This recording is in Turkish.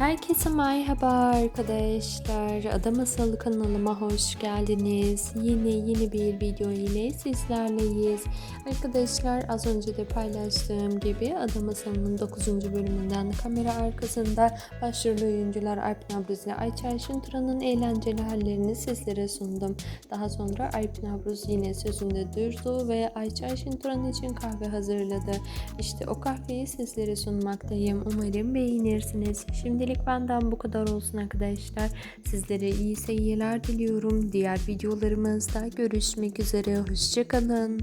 Herkese merhaba arkadaşlar. Ada Masalı kanalıma hoş geldiniz. Yine yeni bir video ile sizlerleyiz. Arkadaşlar az önce de paylaştığım gibi Ada Masalı'nın 9. bölümünden kamera arkasında başrol oyuncular Alp Nabruz ile Ayça Ayşin Turan'ın eğlenceli hallerini sizlere sundum. Daha sonra Alp Nabruz yine sözünde durdu ve Ayça Ayşin Turan için kahve hazırladı. İşte o kahveyi sizlere sunmaktayım. Umarım beğenirsiniz. Şimdilik benden bu kadar olsun arkadaşlar. Sizlere iyi seyirler diliyorum. Diğer videolarımızda görüşmek üzere. Hoşçakalın.